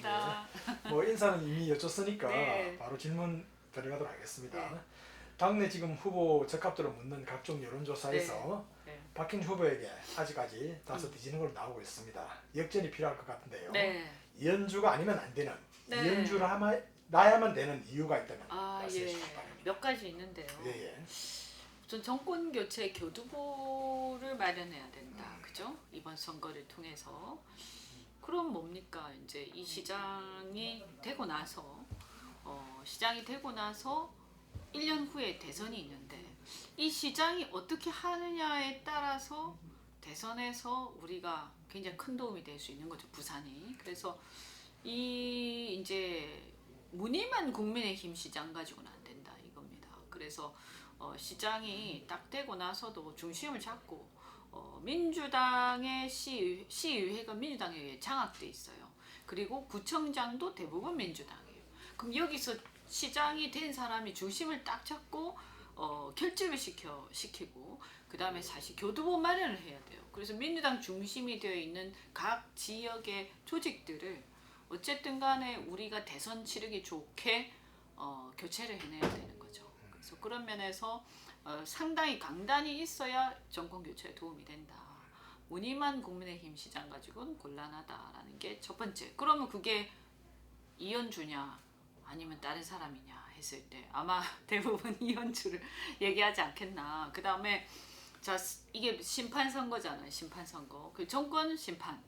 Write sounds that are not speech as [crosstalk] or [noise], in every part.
반갑습니다. 뭐 인사는 이미 여쭙으니까 네. 바로 질문 들어가도록 하겠습니다. 네. 당내 지금 후보 적합도를 묻는 각종 여론조사에서 네. 박힌 후보에게 아직까지 다소 뒤지는 걸로 나오고 있습니다. 역전이 필요할 것 같은데요. 네. 이현주가 아니면 안 되는 네. 이현주를 하마, 나야만 되는 이유가 있다면 아, 말씀해 예. 주시기 바랍니다. 몇 가지 있는데요. 예, 예. 우선 정권 교체 교두보를 마련해야 된다. 그죠? 이번 선거를 통해서. 그럼 뭡니까? 이제 이 시장이 되고 나서 어, 시장이 되고 나서 1년 후에 대선이 있는데 이 시장이 어떻게 하느냐에 따라서 대선에서 우리가 굉장히 큰 도움이 될 수 있는 거죠 부산이. 그래서 이 이제 무늬만 국민의힘 시장 가지고는 안 된다 이겁니다. 그래서 어, 시장이 딱 되고 나서도 중심을 잡고 어, 민주당의 시, 시의회가 민주당에 의해 장악돼 있어요 그리고 구청장도 대부분 민주당이에요 그럼 여기서 시장이 된 사람이 중심을 딱 잡고 어, 결집을 시켜 시키고 그 다음에 사실 교두보 마련을 해야 돼요. 그래서 민주당 중심이 되어 있는 각 지역의 조직들을 어쨌든 간에 우리가 대선 치르기 좋게 어, 교체를 해내야 되는 거죠. 그래서 그런 면에서 어, 상당히 강단이 있어야 정권 교체에 도움이 된다. 무늬만 국민의힘 시장 가지고는 곤란하다라는 게 첫 번째. 그러면 그게 이현주냐 아니면 다른 사람이냐 했을 때 아마 [laughs] 대부분 이현주를 [laughs] 얘기하지 않겠나. 그 다음에 자 이게 심판 선거잖아요. 심판 선거. 그 정권 심판.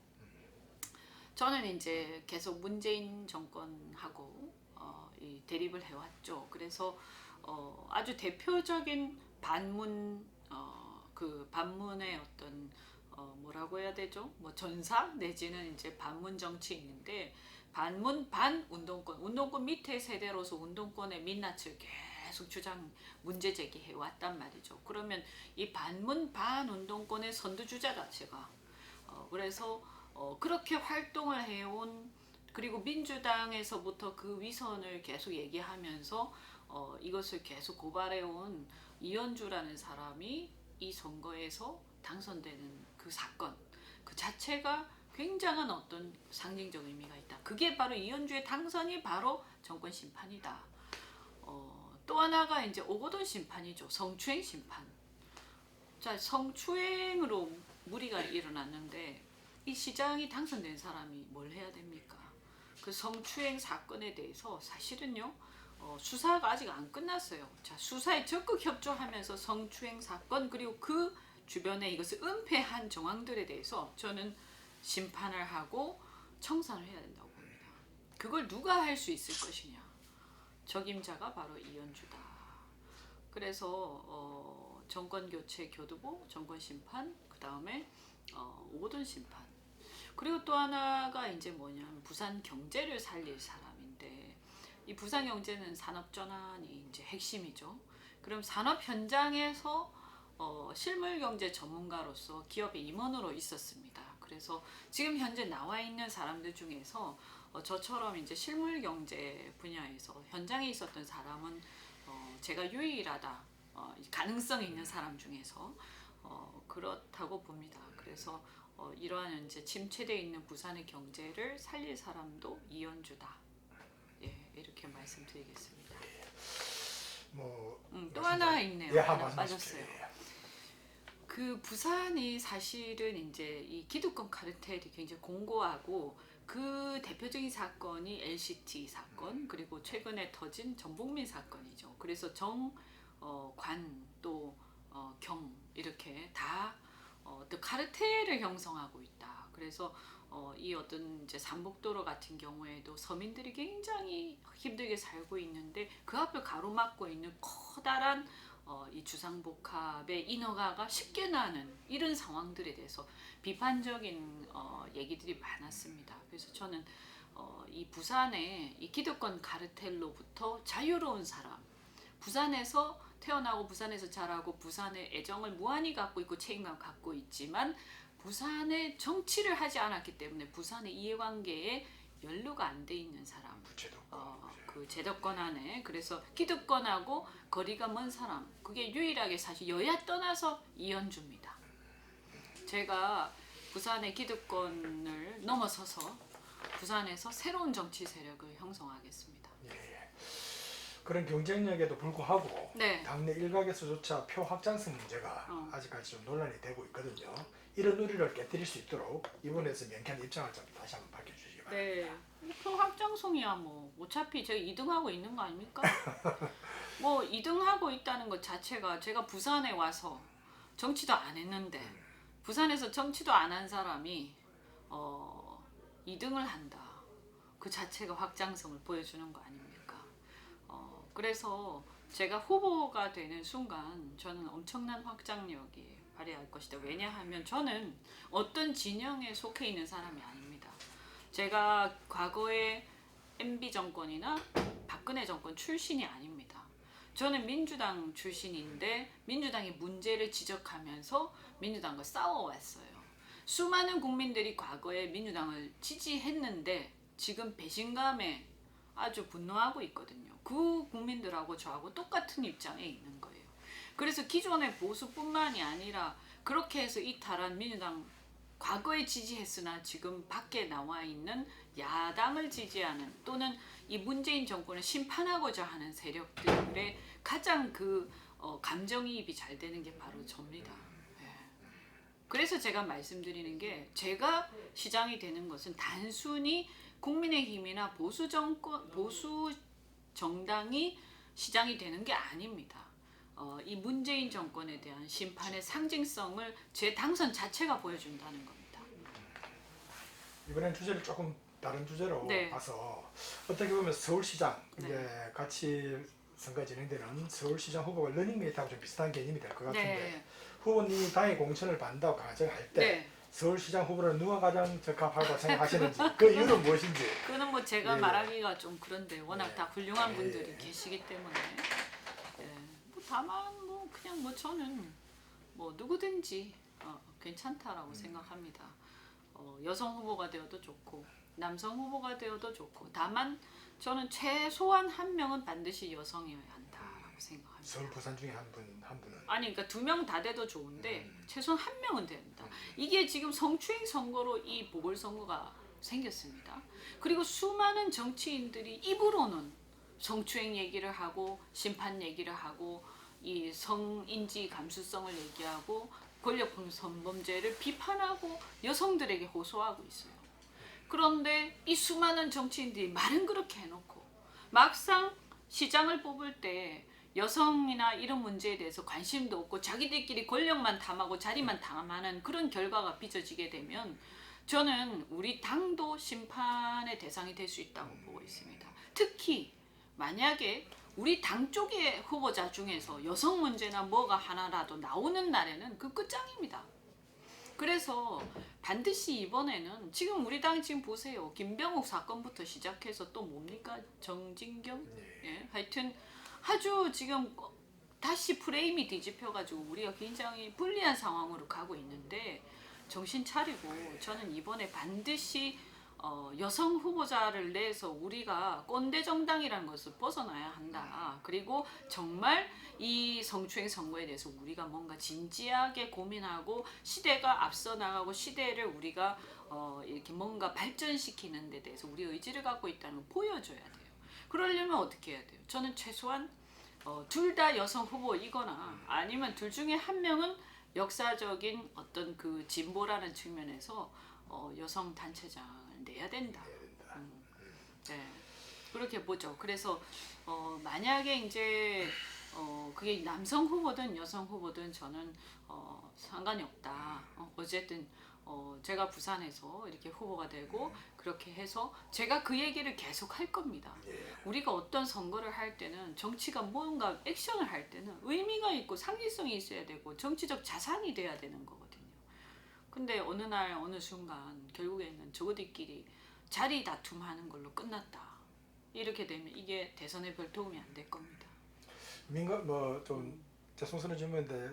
저는 이제 계속 문재인 정권하고 어, 이 대립을 해왔죠. 그래서 어, 아주 대표적인 반문 어, 그 반문의 어떤 어, 뭐라고 해야 되죠? 뭐 전사 내지는 이제 반문 정치인인데 반문 반 운동권 운동권 밑에 세대로서 운동권의 민낯을 계속 주장 문제 제기해 왔단 말이죠. 그러면 이 반문 반 운동권의 선두주자다 제가. 어, 그래서 어, 그렇게 활동을 해온 그리고 민주당에서부터 그 위선을 계속 얘기하면서 어, 이것을 계속 고발해온 이현주라는 사람이 이 선거에서 당선되는 그 사건 그 자체가 굉장한 어떤 상징적 의미가 있다. 그게 바로 이현주의 당선이 바로 정권 심판이다. 어, 또 하나가 이제 오거돈 심판이죠. 성추행 심판. 자, 성추행으로 무리가 일어났는데 이 시장이 당선된 사람이 뭘 해야 됩니까? 그 성추행 사건에 대해서 사실은요 어, 수사가 아직 안 끝났어요. 자 수사에 적극 협조하면서 성추행 사건 그리고 그 주변에 이것을 은폐한 정황들에 대해서 저는 심판을 하고 청산을 해야 된다고 봅니다. 그걸 누가 할 수 있을 것이냐? 적임자가 바로 이현주다. 그래서 어, 정권 교체 교두보, 정권 심판, 그 다음에 어, 오든 심판. 그리고 또 하나가 이제 뭐냐면 부산 경제를 살릴 사람인데 이 부산 경제는 산업 전환이 이제 핵심이죠. 그럼 산업 현장에서 어, 실물 경제 전문가로서 기업의 임원으로 있었습니다. 그래서 지금 현재 나와 있는 사람들 중에서 어, 저처럼 이제 실물 경제 분야에서 현장에 있었던 사람은 어, 제가 유일하다. 어, 가능성 있는 사람 중에서 어, 그렇다고 봅니다. 그래서 어, 이러한 이제 침체되어 있는 부산의 경제를 살릴 사람도 이현주다. 예, 이렇게 말씀드리겠습니다. 뭐 음, 또 하나 있네요. 예, 하나. 빠졌어요. 예. 그 부산이 사실은 이제 이 기득권 카르텔이 굉장히 공고하고 그 대표적인 사건이 LCT 사건 그리고 최근에 터진 전북민 사건이죠. 그래서 정, 어, 관, 또, 어, 경 이렇게 다 어, 또 카르텔을 형성하고 있다. 그래서 어, 이 어떤 이제 삼복도로 같은 경우에도 서민들이 굉장히 힘들게 살고 있는데 그 앞을 가로막고 있는 커다란 어, 이 주상복합의 인허가가 쉽게 나는 이런 상황들에 대해서 비판적인 어, 얘기들이 많았습니다. 그래서 저는 어, 이 부산의 이 기득권 카르텔로부터 자유로운 사람, 부산에서 태어나고 부산에서 자라고 부산의 애정을 무한히 갖고 있고 책임감 갖고 있지만 부산의 정치를 하지 않았기 때문에 부산의 이해관계에 연루가 안 돼 있는 사람. 부채도 어, 그 제도권 안에 그래서 기득권하고 거리가 먼 사람 그게 유일하게 사실 여야 떠나서 이현주입니다. 제가 부산의 기득권을 넘어서서 부산에서 새로운 정치 세력을 형성하겠습니다. 그런 경쟁력에도 불구하고 네. 당내 일각에서조차 표 확장성 문제가 어. 아직까지 좀 논란이 되고 있거든요. 이런 우려를 깨뜨릴 수 있도록 이번에서 명쾌한 입장을 좀 다시 한번 밝혀주시기 바랍니다. 네. 표 확장성이야 뭐 어차피 제가 2등하고 있는 거 아닙니까? [laughs] 뭐 2등하고 있다는 것 자체가 제가 부산에 와서 정치도 안 했는데 부산에서 정치도 안 한 사람이 어 2등을 한다. 그 자체가 확장성을 보여주는 거 아닙니까? 어 그래서 제가 후보가 되는 순간 저는 엄청난 확장력이 발휘할 것이다. 왜냐하면 저는 어떤 진영에 속해 있는 사람이 아닙니다. 제가 과거에 MB 정권이나 박근혜 정권 출신이 아닙니다. 저는 민주당 출신인데 민주당의 문제를 지적하면서 민주당과 싸워왔어요. 수많은 국민들이 과거에 민주당을 지지했는데 지금 배신감에 아주 분노하고 있거든요. 그 국민들하고 저하고 똑같은 입장에 있는 거예요. 그래서 기존의 보수뿐만이 아니라 그렇게 해서 이탈한 민주당 과거에 지지했으나 지금 밖에 나와 있는 야당을 지지하는 또는 이 문재인 정권을 심판하고자 하는 세력들의 가장 그 어, 감정이입이 잘 되는 게 바로 접니다. 예. 그래서 제가 말씀드리는 게 제가 시장이 되는 것은 단순히 국민의힘이나 보수 정권 보수 정당이 시장이 되는 게 아닙니다. 어, 이 문재인 정권에 대한 심판의 상징성을 제 당선 자체가 보여준다는 겁니다. 이번엔 주제를 조금 다른 주제로 네. 봐서 어떻게 보면 서울시장 네. 이제 같이 선거 진행되는 서울시장 후보가 러닝메이트하고 좀 비슷한 개념이 될 것 같은데 네, 후보님이 당의 공천을 받는다고 가정할 때 네. 서울시장 후보를 누가 가장 적합하고 생각하시는지 그 이유는 무엇인지 그는 뭐 제가 예. 말하기가 좀 그런데 워낙 네. 다 훌륭한 예. 분들이 계시기 때문에 예. 뭐 다만 뭐 그냥 뭐 저는 뭐 누구든지 어, 괜찮다라고 음. 생각합니다. 어, 여성 후보가 되어도 좋고 남성 후보가 되어도 좋고 다만 저는 최소한 한 명은 반드시 여성이어야 한다라고 생각합니다. 서울 부산 중에 한 분 한 분은 아니 그러니까 두 명 다 돼도 좋은데 음. 최소한 한 명은 된다. 이게 지금 성추행 선거로 이 보궐선거가 생겼습니다. 그리고 수많은 정치인들이 입으로는 성추행 얘기를 하고 심판 얘기를 하고 이 성인지 감수성을 얘기하고 권력 성범죄를 비판하고 여성들에게 호소하고 있어요. 그런데 이 수많은 정치인들이 말은 그렇게 해놓고 막상 시장을 뽑을 때 여성이나 이런 문제에 대해서 관심도 없고 자기들끼리 권력만 탐하고 자리만 탐하는 그런 결과가 빚어지게 되면 저는 우리 당도 심판의 대상이 될 수 있다고 보고 있습니다. 특히 만약에 우리 당 쪽의 후보자 중에서 여성 문제나 뭐가 하나라도 나오는 날에는 그 끝장입니다. 그래서 반드시 이번에는 지금 우리 당 지금 보세요. 김병욱 사건부터 시작해서 또 뭡니까? 정진경? 예. 예, 하여튼 아주 지금 다시 프레임이 뒤집혀가지고 우리가 굉장히 불리한 상황으로 가고 있는데 정신 차리고 저는 이번에 반드시 어, 여성 후보자를 내서 우리가 꼰대 정당이라는 것을 벗어나야 한다. 그리고 정말 이 성추행 선거에 대해서 우리가 뭔가 진지하게 고민하고 시대가 앞서 나가고 시대를 우리가 어, 이렇게 뭔가 발전시키는 데 대해서 우리 의지를 갖고 있다는 걸 보여줘야 돼요. 그러려면 어떻게 해야 돼요? 저는 최소한 어, 둘 다 여성 후보이거나 아니면 둘 중에 한 명은 역사적인 어떤 그 진보라는 측면에서 어, 여성 단체장을 내야 된다. 해야 된다. 네. 그렇게 보죠. 그래서 어, 만약에 이제 어, 그게 남성 후보든 여성 후보든 저는 어, 상관이 없다. 어, 어쨌든 어, 제가 부산에서 이렇게 후보가 되고 그렇게 해서 제가 그 얘기를 계속 할 겁니다. 예. 우리가 어떤 선거를 할 때는 정치가 뭔가 액션을 할 때는 의미가 있고 상징성이 있어야 되고 정치적 자산이 돼야 되는 거거든요. 근데 어느 날 어느 순간 결국에는 저거들끼리 자리 다툼하는 걸로 끝났다. 이렇게 되면 이게 대선에 별 도움이 안 될 겁니다. 민가 뭐좀 죄송스러운 질문인데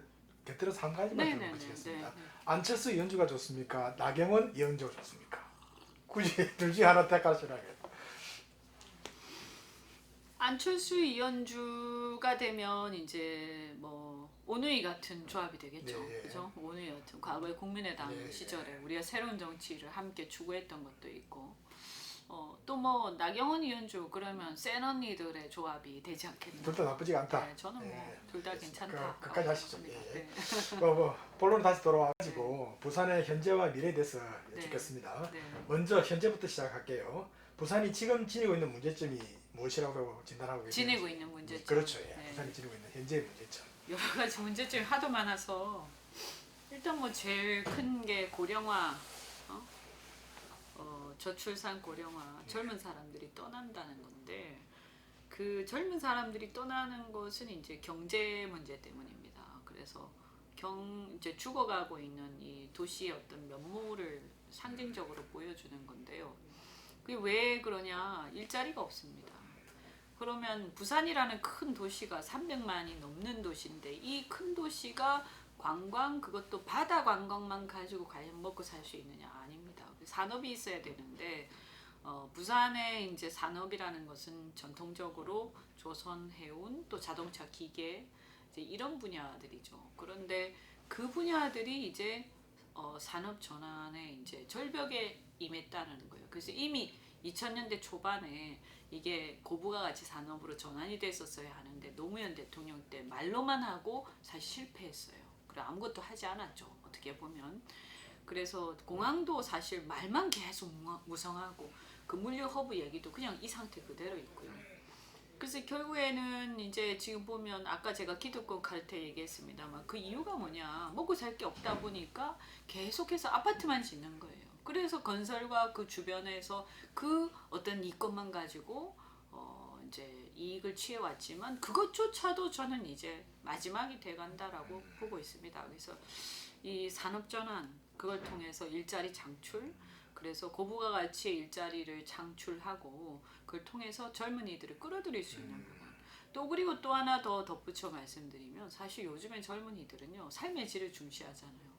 곁들여서 한 가지만 네네네. 네, 들어보시겠습니다. 네. 안철수 연주가 좋습니까? 나경원 이영조가 좋습니까? 굳이 [laughs] 둘 중에 하나 택하시라면 안철수 이현주가 되면 이제 뭐 오누이 같은 조합이 되겠죠. 네, 예. 그죠? 오누이 같은 과거에 국민의당 네, 예. 시절에 우리가 새로운 정치를 함께 추구했던 것도 있고 또 뭐 나경원 이현주 그러면 센 언니들의 조합이 되지 않겠나. 둘 다 나쁘지가 않다. 네, 저는 뭐 예. 둘 다 괜찮다. 그- 끝까지 하시죠. 생각합니다. 예. 네. [laughs] 뭐, 뭐 본론 다시 돌아와가지고 부산의 현재와 미래에 대해서 네. 여쭙겠습니다. 네. 먼저 현재부터 시작할게요. 부산이 지금 지니고 있는 문제점이 무엇이라고 진단하고 계세요? 지니고 있는 문제점. 그렇죠. 예. 네. 부산이 지니고 있는 현재의 문제점. 여러 가지 문제점이 하도 많아서 일단 뭐 제일 큰 게 고령화, 저출산 고령화, 젊은 사람들이 떠난다는 건데 그 젊은 사람들이 떠나는 것은 이제 경제 문제 때문입니다. 그래서 경 이제 죽어가고 있는 이 도시의 어떤 면모를 상징적으로 보여주는 건데요. 그게 왜 그러냐? 일자리가 없습니다. 그러면 부산이라는 큰 도시가 300만이 넘는 도시인데 이 큰 도시가 관광 그것도 바다 관광만 가지고 과연 먹고 살 수 있느냐. 산업이 있어야 되는데 어, 부산의 이제 산업이라는 것은 전통적으로 조선 해운 또 자동차 기계 이런 분야들이죠. 그런데 그 분야들이 이제 어, 산업 전환에 이제 절벽에 임했다는 거예요. 그래서 이미 2000년대 초반에 이게 고부가 가치 산업으로 전환이 됐었어야 하는데 노무현 대통령 때 말로만 하고 사실 실패했어요. 그래 아무것도 하지 않았죠. 어떻게 보면 그래서 공항도 사실 말만 계속 무성하고 그 물류 허브 얘기도 그냥 이 상태 그대로 있고요. 그래서 결국에는 이제 지금 보면 아까 제가 기득권 칼퇴 얘기했습니다만 그 이유가 뭐냐 먹고 살 게 없다 보니까 계속해서 아파트만 짓는 거예요. 그래서 건설과 그 주변에서 그 어떤 이권만 가지고 어 이제 이익을 취해 왔지만 그것조차도 저는 이제 마지막이 돼 간다라고 보고 있습니다. 그래서 이 산업 전환 그걸 통해서 일자리 창출 그래서 고부가 가치의 일자리를 창출하고 그걸 통해서 젊은이들을 끌어들일 수 있는 부분. 또 그리고 또 하나 더 덧붙여 말씀드리면 사실 요즘엔 젊은이들은요 삶의 질을 중시하잖아요.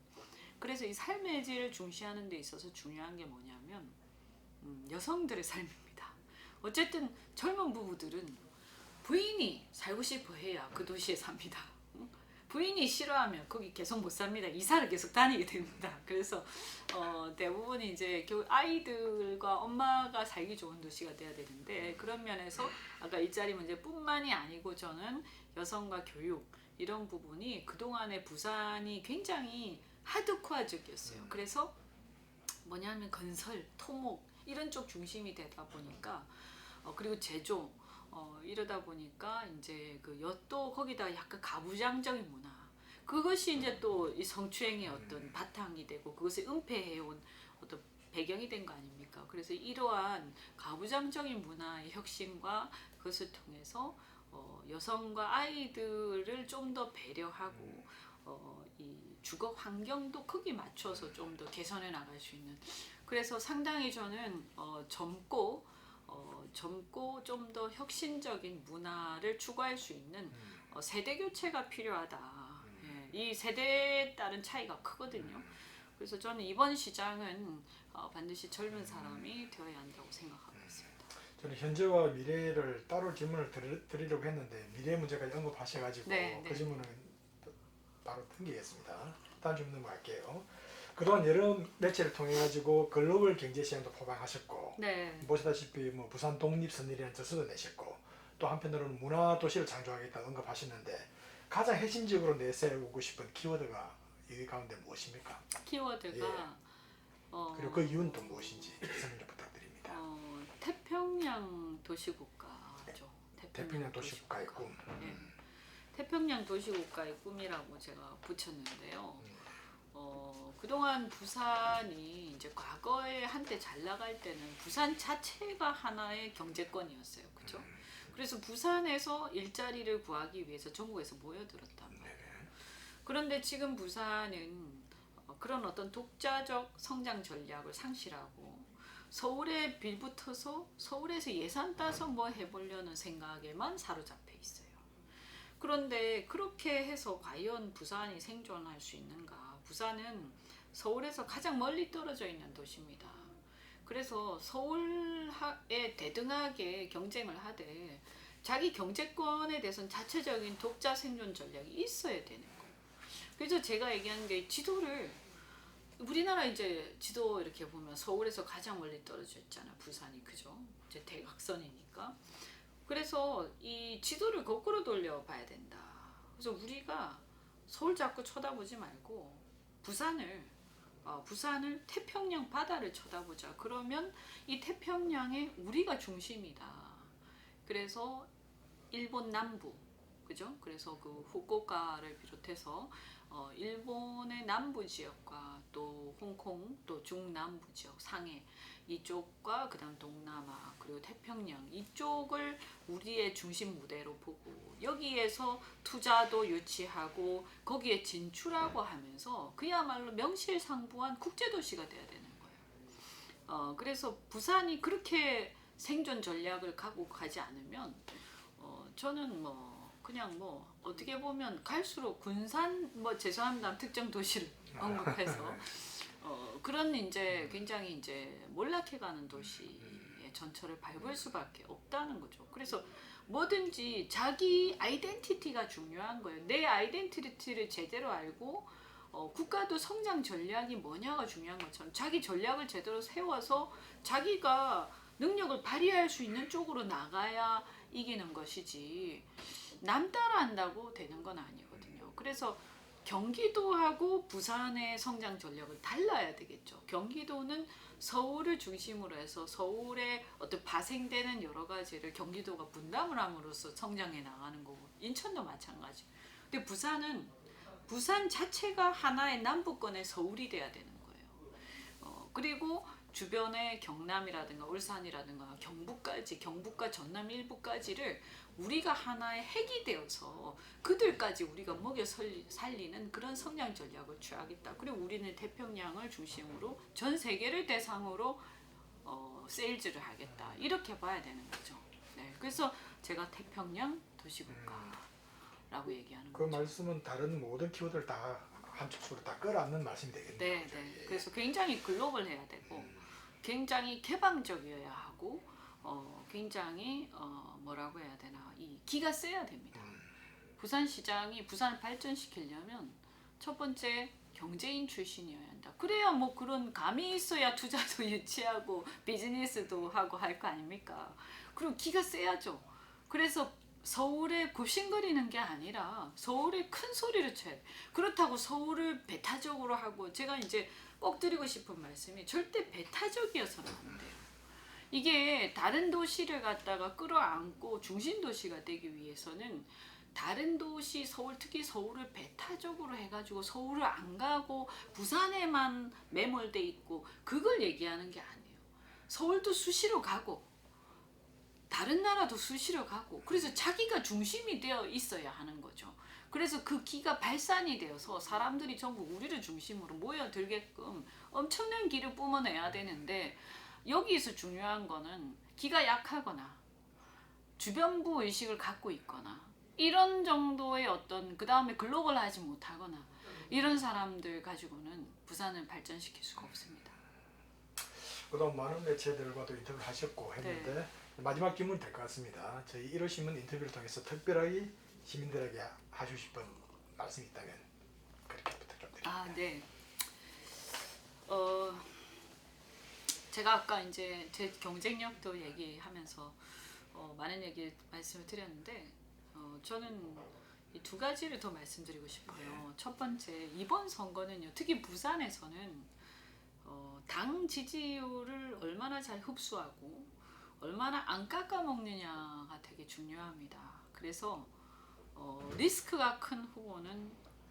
그래서 이 삶의 질을 중시하는 데 있어서 중요한 게 뭐냐면 음, 여성들의 삶입니다. 어쨌든 젊은 부부들은 부인이 살고 싶어 해야 그 도시에 삽니다. 응? 부인이 싫어하면 거기 계속 못 삽니다. 이사를 계속 다니게 됩니다. [laughs] 그래서 어, 대부분 이제 교 아이들과 엄마가 살기 좋은 도시가 돼야 되는데 그런 면에서 아까 일자리 문제뿐만이 아니고 저는 여성과 교육 이런 부분이 그동안의 부산이 굉장히 하드코어적이었어요. 그래서 뭐냐면 건설, 토목 이런 쪽 중심이 되다 보니까 어, 그리고 제조 어, 이러다 보니까 이제 그 엿도 거기다 약간 가부장적인 문화. 그것이 이제 또 이 성추행의 어떤 바탕이 되고 그것을 은폐해온 어떤 배경이 된 거 아닙니까? 그래서 이러한 가부장적인 문화의 혁신과 그것을 통해서 어, 여성과 아이들을 좀 더 배려하고 어, 이 주거 환경도 크게 맞춰서 좀 더 개선해 나갈 수 있는. 그래서 상당히 저는 어, 젊고 어, 젊고 좀 더 혁신적인 문화를 추구할 수 있는 어, 세대 교체가 필요하다. 예, 이 세대에 따른 차이가 크거든요. 그래서 저는 이번 시장은 어, 반드시 젊은 사람이 되어야 한다고 생각하고 있습니다. 저는 현재와 미래를 따로 질문을 드리, 드리려고 했는데 미래 문제까지 언급하셔가지고 네, 네. 그 질문은 또 바로 튕기겠습니다. 다음 질문 넘어갈게요. 그동안 여러 매체를 통해 가지고 글로벌 경제 시장도 포방하셨고 네, 보시다시피 뭐 부산 독립 선언이라는 저서도 내셨고 또 한편으로는 문화 도시를 창조하겠다 언급하셨는데 가장 핵심적으로 내세우고 싶은 키워드가 이 가운데 무엇입니까? 키워드가 어, 그리고 그 이유는 또 무엇인지 설명 좀 부탁드립니다. 어, 태평양 도시국가죠. 태평양 도시국가의 꿈. 예. 태평양 도시국가의 꿈이라고 제가 붙였는데요. 음. 어, 그동안 부산이 이제 과거에 한때 잘 나갈 때는 부산 자체가 하나의 경제권이었어요. 그죠? 음. 그래서 부산에서 일자리를 구하기 위해서 전국에서 모여들었단 말이에요. 그런데 지금 부산은 어, 그런 어떤 독자적 성장 전략을 상실하고 서울에 빌붙어서 서울에서 예산 따서 뭐 해보려는 생각에만 사로잡혀 있어요. 그런데 그렇게 해서 과연 부산이 생존할 수 있는가? 부산은 서울에서 가장 멀리 떨어져 있는 도시입니다. 그래서 서울에 대등하게 경쟁을 하되 자기 경제권에 대해서는 자체적인 독자 생존 전략이 있어야 되는 거예요. 그래서 제가 얘기하는 게 지도를 우리나라 이제 지도 이렇게 보면 서울에서 가장 멀리 떨어져 있잖아 부산이 그죠? 이제 대각선이니까 그래서 이 지도를 거꾸로 돌려 봐야 된다. 그래서 우리가 서울 자꾸 쳐다보지 말고 부산을 어, 부산을 태평양 바다를 쳐다보자. 그러면 이 태평양에 우리가 중심이다. 그래서 일본 남부 그죠? 그래서 그 후쿠오카를 비롯해서 어, 일본의 남부 지역과 또 홍콩 또 중남부 지역 상해 이쪽과 그다음 동남아 그리고 태평양 이쪽을 우리의 중심 무대로 보고 여기에서 투자도 유치하고 거기에 진출하고 하면서 그야말로 명실상부한 국제 도시가 돼야 되는 거예요. 어, 그래서 부산이 그렇게 생존 전략을 갖고 가지 않으면 어, 저는 뭐 그냥 뭐 어떻게 보면 갈수록 군산 뭐 죄송합니다 특정 도시를 언급해서 [laughs] 어, 그런 이제 굉장히 이제 몰락해가는 도시의 전철을 밟을 수밖에 없다는 거죠. 그래서 뭐든지 자기 아이덴티티가 중요한 거예요. 내 아이덴티티를 제대로 알고 어, 국가도 성장 전략이 뭐냐가 중요한 것처럼 자기 전략을 제대로 세워서 자기가 능력을 발휘할 수 있는 쪽으로 나가야 이기는 것이지 남 따라한다고 되는 건 아니거든요. 그래서 경기도하고 부산의 성장 전략을 달라야 되겠죠. 경기도는 서울을 중심으로 해서 서울에 어떤 파생되는 여러 가지를 경기도가 분담을 함으로써 성장해 나가는 거고 인천도 마찬가지. 근데 부산은 부산 자체가 하나의 남부권의 서울이 돼야 되는 거예요. 어, 그리고 주변의 경남이라든가 울산이라든가 경북까지 경북과 전남 일부까지를 우리가 하나의 핵이 되어서 그들까지 우리가 먹여 살리- 살리는 그런 성장 전략을 취하겠다. 그리고 우리는 태평양을 중심으로 전 세계를 대상으로 어, 세일즈를 하겠다. 이렇게 봐야 되는 거죠. 네, 그래서 제가 태평양 도시국가라고 얘기하는 그 거죠. 말씀은 다른 모든 키워드를 다 한축으로 다 끌어안는 말씀이 되겠네요. 네, 네. 그래서 굉장히 글로벌해야 되고 굉장히 개방적이어야 하고 어, 굉장히 어, 뭐라고 해야 되나 이 기가 세야 됩니다. 부산시장이 부산을 발전시키려면 첫 번째 경제인 출신이어야 한다. 그래야 뭐 그런 감이 있어야 투자도 [laughs] 유치하고 비즈니스도 하고 할 거 아닙니까? 그리고 기가 세야죠. 그래서 서울에 굽신거리는 게 아니라 서울에 큰 소리를 쳐야 돼. 그렇다고 서울을 배타적으로 하고 제가 이제 꼭 드리고 싶은 말씀이 절대 배타적이어서는 안 돼요. 이게 다른 도시를 갖다가 끌어안고 중심 도시가 되기 위해서는 다른 도시 서울 특히 서울을 배타적으로 해가지고 서울을 안 가고 부산에만 매몰돼 있고 그걸 얘기하는 게 아니에요. 서울도 수시로 가고 다른 나라도 수시로 가고 그래서 자기가 중심이 되어 있어야 하는 거죠. 그래서 그 기가 발산이 되어서 사람들이 전부 우리를 중심으로 모여들게끔 엄청난 기를 뿜어내야 되는데 여기서 중요한 거는 기가 약하거나 주변부 의식을 갖고 있거나 이런 정도의 어떤 그 다음에 글로벌하지 못하거나 이런 사람들 가지고는 부산을 발전시킬 수가 없습니다. 그동안 많은 매체들과도 인터뷰를 하셨고 했는데 네. 마지막 질문이 될것 같습니다. 저희 1호 신문 인터뷰를 통해서 특별하게 시민들에게 하시고 싶은 말씀이 있다면 그렇게 부탁드립니다. 아, 네. 어, 제가 아까 이제 제 경쟁력도 얘기하면서 어, 많은 얘기 말씀을 드렸는데 어, 저는 이 두 가지를 더 말씀드리고 싶어요. 첫 번째 이번 선거는요, 특히 부산에서는 어, 당 지지율을 얼마나 잘 흡수하고 얼마나 안 깎아 먹느냐가 되게 중요합니다. 그래서 어, 리스크가 큰 후보는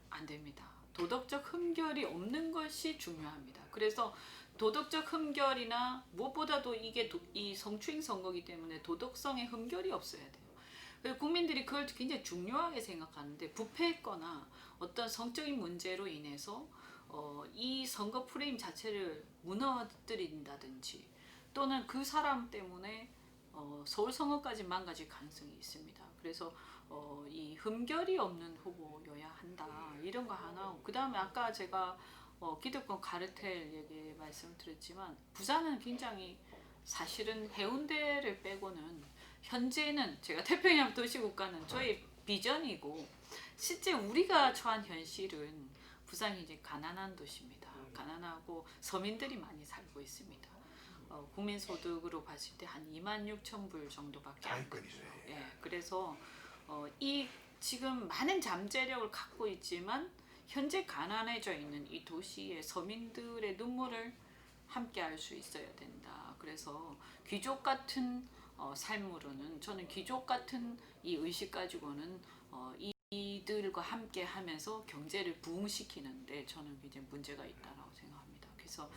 안 됩니다. 도덕적 흠결이 없는 것이 중요합니다. 그래서 도덕적 흠결이나 무엇보다도 이게 도- 이 성추행 선거기 때문에 도덕성의 흠결이 없어야 돼요. 국민들이 그걸 굉장히 중요하게 생각하는데 부패했거나 어떤 성적인 문제로 인해서 어, 이 선거 프레임 자체를 무너뜨린다든지 또는 그 사람 때문에 어, 서울 선거까지 망가질 가능성이 있습니다. 그래서 어, 이 흠결이 없는 후보여야 한다 이런 거 하나. 그 다음에 아까 제가 어, 기득권 가르텔 얘기 말씀드렸지만 부산은 굉장히 사실은 해운대를 빼고는 현재는 제가 태평양 도시국가는 저희 비전이고 실제 우리가 처한 현실은 부산이 이제 가난한 도시입니다. 가난하고 서민들이 많이 살고 있습니다. 어, 국민 소득으로 봤을 때 한 2만 6천 불 정도밖에 안 자위권이죠. 예, 그래서 어, 이 지금 많은 잠재력을 갖고 있지만 현재 가난해져 있는 이 도시의 서민들의 눈물을 함께 할 수 있어야 된다. 그래서 귀족 같은 어, 삶으로는 저는 귀족 같은 이 의식 가지고는 어, 이- 이들과 함께 하면서 경제를 부흥시키는데 저는 굉장히 문제가 있다라고. 그래서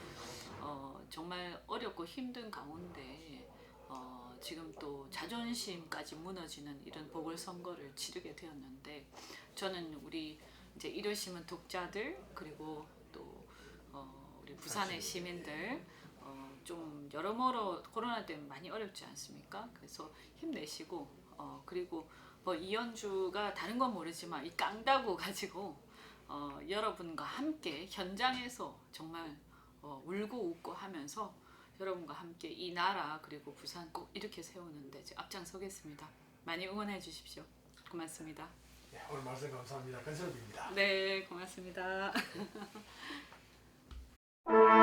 어, 정말 어렵고 힘든 가운데 어, 지금 또 자존심까지 무너지는 이런 보궐선거를 치르게 되었는데 저는 우리 이제 이러시면 독자들 그리고 또 어, 우리 부산의 시민들 어, 좀 여러모로 코로나 때문에 많이 어렵지 않습니까? 그래서 힘내시고 어, 그리고 뭐 이연주가 다른 건 모르지만 이 깡다구 가지고 어, 여러분과 함께 현장에서 정말 어, 울고 웃고 하면서 여러분과 함께 이 나라 그리고 부산 꼭 이렇게 세우는데 앞장서겠습니다. 많이 응원해 주십시오. 고맙습니다. 예, 오늘 말씀 감사합니다. 건설비입니다. 네, 고맙습니다. [laughs]